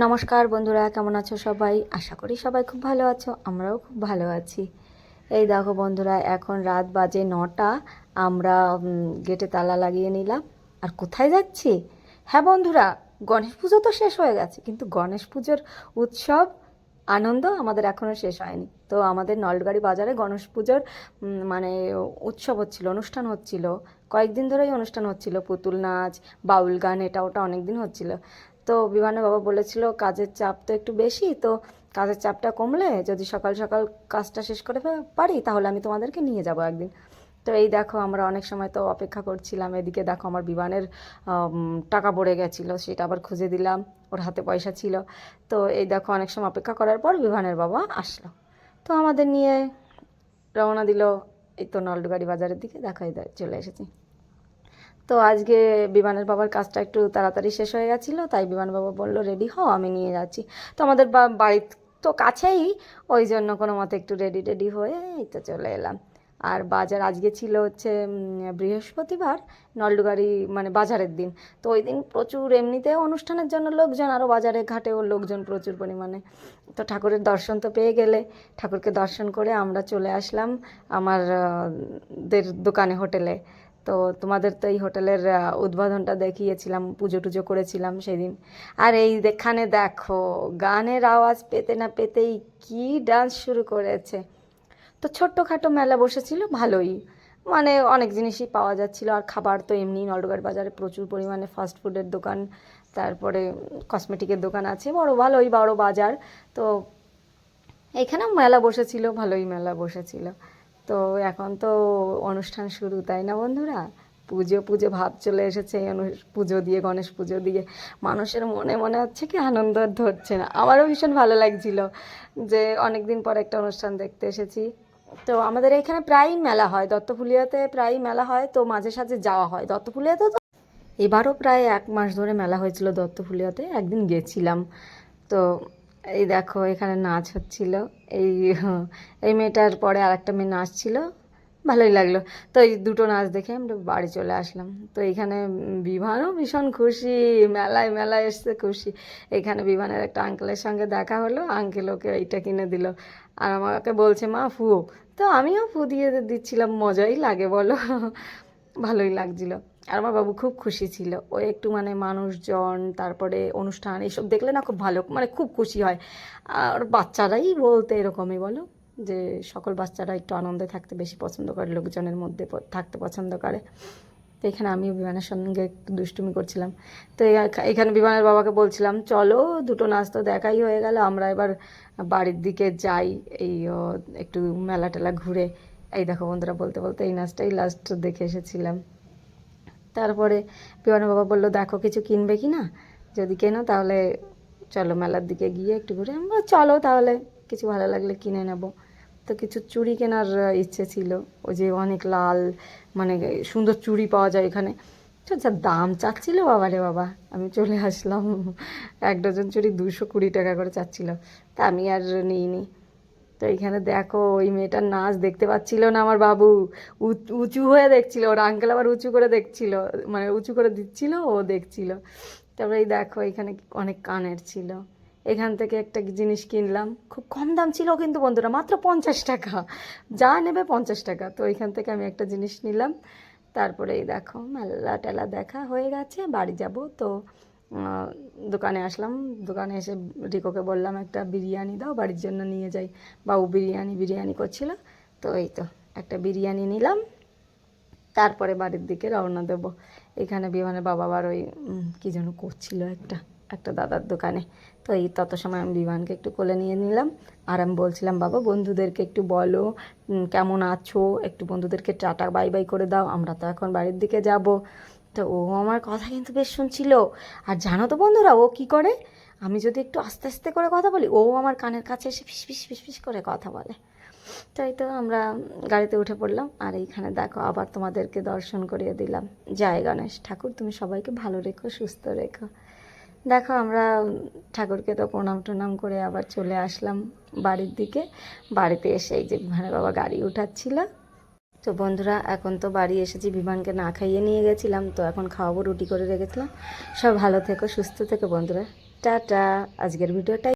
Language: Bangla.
নমস্কার বন্ধুরা, কেমন আছো সবাই? আশা করি সবাই খুব ভালো আছো, আমরাও খুব ভালো আছি। এই দেখো বন্ধুরা, এখন রাত বাজে নটা, আমরা গেটে তালা লাগিয়ে নিলাম। আর কোথায় যাচ্ছি? হ্যাঁ বন্ধুরা, গণেশ পুজো তো শেষ হয়ে গেছে, কিন্তু গণেশ পুজোর উৎসব, আনন্দ আমাদের এখনও শেষ হয়নি। তো আমাদের নলগাড়ি বাজারে গণেশ পুজোর মানে উৎসব হচ্ছিল, অনুষ্ঠান হচ্ছিল। কয়েকদিন ধরেই অনুষ্ঠান হচ্ছিল, পুতুল নাচ, বাউল গান, এটা ওটা অনেক দিন হচ্ছিল। তো বিমানের বাবা বলেছিল, কাজের চাপ তো একটু বেশি, তো কাজের চাপটা কমলে যদি সকাল সকাল কাজটা শেষ করে পারি, তাহলে আমি তোমাদেরকে নিয়ে যাব একদিন। তো এই দেখো, আমরা অনেক সময় তো অপেক্ষা করছিলাম, এদিকে দেখো আমার বিমানের টাকা পড়ে গেছিল, সেটা আবার খুঁজে দিলাম, ওর হাতে পয়সা ছিল। তো এই দেখো, অনেক সময় অপেক্ষা করার পর বিমানের বাবা আসলো। তো আমাদের নিয়ে রওনা দিল, এই তো নলডুগাড়ি বাজারের দিকে দেখো চলে এসেছি। তো আজকে বিমানের বাবার কাজটা একটু তাড়াতাড়ি শেষ হয়ে গেছিল, তাই বিমান বাবা বলল রেডি হও, আমি নিয়ে যাচ্ছি। তো আমাদের বা- বাড়ি তো কাছেই, ওই জন্য কোনো মতে একটু রেডি টেডি হয়ে এই তো চলে এলাম। আর বাজার আজকে ছিল হচ্ছে বৃহস্পতিবার নলডুগাড়ি মানে বাজারের দিন। তো ওই দিন প্রচুর এমনিতে অনুষ্ঠানের জন্য লোকজন আরও বাজারে ঘাটেও লোকজন প্রচুর পরিমাণে। তো ঠাকুরের দর্শন তো পেয়ে গেলে, ঠাকুরকে দর্শন করে আমরা চলে আসলাম আমার দের দোকানে, হোটেলে। তো তোমাদের তো এই হোটেলের উদ্বোধনটা দেখিয়েছিলাম, পুজো টুজো করেছিলাম সেদিন। আর এই এখানে দেখো, গানের আওয়াজ পেতে না পেতেই কি ডান্স শুরু করেছে। তো ছোট্টখাটো মেলা বসেছিল, ভালোই। মানে অনেক জিনিসই পাওয়া যাচ্ছিল, আর খাবার তো এমনি নলডুগার বাজারে প্রচুর পরিমাণে ফাস্ট ফুডের দোকান, তারপরে কসমেটিকের দোকান আছে, বড় ভালোই, বড় বাজার। তো এখানেও মেলা বসেছিল, ভালোই মেলা বসেছিল। তো এখন তো অনুষ্ঠান শুরু, তাই না বন্ধুরা? পুজো পুজো ভাব চলে এসেছে, এই পুজো দিয়ে, গণেশ পুজো দিয়ে। মানুষের মনে মনে হচ্ছে কি আনন্দ ধরছে না। আমারও ভীষণ ভালো লাগছিল যে অনেক দিন পর একটা অনুষ্ঠান দেখতে এসেছি। তো আমাদের এখানে প্রায়ই মেলা হয় দত্তফুলিয়াতে প্রায়ই মেলা হয়, তো মাঝে সাঝে যাওয়া হয়। দত্তফুলিয়াতে তো এবারও প্রায় এক মাস ধরে মেলা হয়েছিল দত্তফুলিয়াতে একদিন গেছিলাম। তো এই দেখো, এখানে নাচ হচ্ছিল। এই এই মেয়েটার পরে আর একটা মেয়ে নাচছিল। ভালোই লাগল। তো এই দুটো নাচ দেখে আমরা বাড়ি চলে আসলাম। তো এখানে বিভানও ভীষণ খুশি। মেলায় মেলায় এসছে খুশি। এখানে বিভানের একটা আঙ্কেলের সঙ্গে দেখা হলো। আঙ্কেল ওকে এইটা কিনে দিল। আর আমাকে বলছে, মা ফু তো আমিও ফু দিয়ে দিচ্ছিলাম। মজাই লাগে, বলো। ভালোই লাগছিল। আর আমার বাবু খুব খুশি ছিল। ও একটু মানে মানুষজন, তারপরে অনুষ্ঠান এইসব দেখলে না খুব ভালো মানে খুব খুশি হয়। আর বাচ্চারাই বলতে এরকমই বলো, যে সকল বাচ্চারা একটু আনন্দে থাকতে বেশি পছন্দ করে, লোকজনের মধ্যে থাকতে পছন্দ করে। তো এখানে আমিও বিমানের সঙ্গে একটু দুষ্টুমি করছিলাম। তো এখানে বিমানের বাবাকে বলছিলাম, চলো, দুটো নাচ তো দেখাই হয়ে গেল, আমরা এবার বাড়ির দিকে যাই, এই একটু মেলা টেলা ঘুরে এই দেখো বন্ধুরা, বলতে বলতে এই নাচটাই লাস্ট দেখে এসেছিলাম। তারপরে বিমানের বাবা বলল, দেখো কিছু কিনবে কি না যদি কেনো তাহলে চলো মেলার দিকে গিয়ে একটু ঘুরে আমরা চলো তাহলে, কিছু ভালো লাগলে কিনে নেব। তো কিছু চুড়ি কেনার ইচ্ছে ছিল, ওই যে অনেক লাল মানে সুন্দর চুড়ি পাওয়া যায় এখানে। তো যা দাম চাচ্ছিল, বাবা রে বাবা, আমি চলে আসলাম। এক ডজন চুড়ি দুশো কুড়ি টাকা করে চাচ্ছিল। তা আমি আর নিইনি। তো এখানে দেখো, ওই মেয়েটার নাচ দেখতে পাচ্ছিল না আমার বাবু। উঁচু হয়ে দেখছিল, ওর আঙ্কেল আবার উঁচু করে দেখছিল মানে উঁচু করে দিচ্ছিল, ও দেখছিল। তারপরে এই দেখো, এখানে অনেক কানের ছিল। এখান থেকে একটা জিনিস কিনলাম। খুব কম দাম ছিল কিন্তু বন্ধুরা, মাত্র পঞ্চাশ টাকা। যা নেবে পঞ্চাশ টাকা। তো এখান থেকে আমি একটা জিনিস নিলাম। তারপরে এই দেখো, মেলা টেলা দেখা হয়ে গেছে, বাড়ি যাব তো। দোকানে আসলাম। দোকানে এসে রিকোকে বললাম, একটা বিরিয়ানি দাও, বাড়ির জন্য নিয়ে যাই। বাবু বিরিয়ানি বিরিয়ানি করছিল। তো এই তো, একটা বিরিয়ানি নিলাম। তারপরে বাড়ির দিকে রওনা দেবো। এখানে বিমানের বাবা আবার ওই কি যেন করছিল একটা একটা দাদার দোকানে। তো এই তত সময় আমি বিমানকে একটু কোলে নিয়ে নিলাম। আর আমি বলছিলাম, বাবা, বন্ধুদেরকে একটু বলো কেমন আছো? একটু বন্ধুদেরকে টাটা বাই বাই করে দাও। আমরা তো এখন বাড়ির দিকে যাব। তো ও আমার কথা কিন্তু বেশ শুনছিল। আর জানো তো বন্ধুরা, ও কি করে? আমি যদি একটু আস্তে আস্তে করে কথা বলি, ও আমার কানের কাছে এসে ফিস ফিস ফিস ফিস করে কথা বলে। তাই তো আমরা গাড়িতে উঠে পড়লাম, আর এইখানে দেখো আবার তোমাদেরকে দর্শন করিয়ে দিলাম। জয় গণেশ ঠাকুর, তুমি সবাইকে ভালো রেখো, সুস্থ রেখো। দেখো আমরা ঠাকুরকে তো প্রণাম টনাম করে আবার চলে আসলাম বাড়ির দিকে। বাড়িতে এসে এই যে মানে বাবা গাড়ি উঠাচ্ছিল তো বন্ধুরা, এখন তো বাড়ি এসেছি, বিমানকে না খাইয়ে নিয়ে গেছিলাম, তো এখন খাওয়াবো, রুটি করে রেখেছিলাম। সব ভালো থেকো, সুস্থ থেকো বন্ধুরা। টাটা, আজকের ভিডিওটা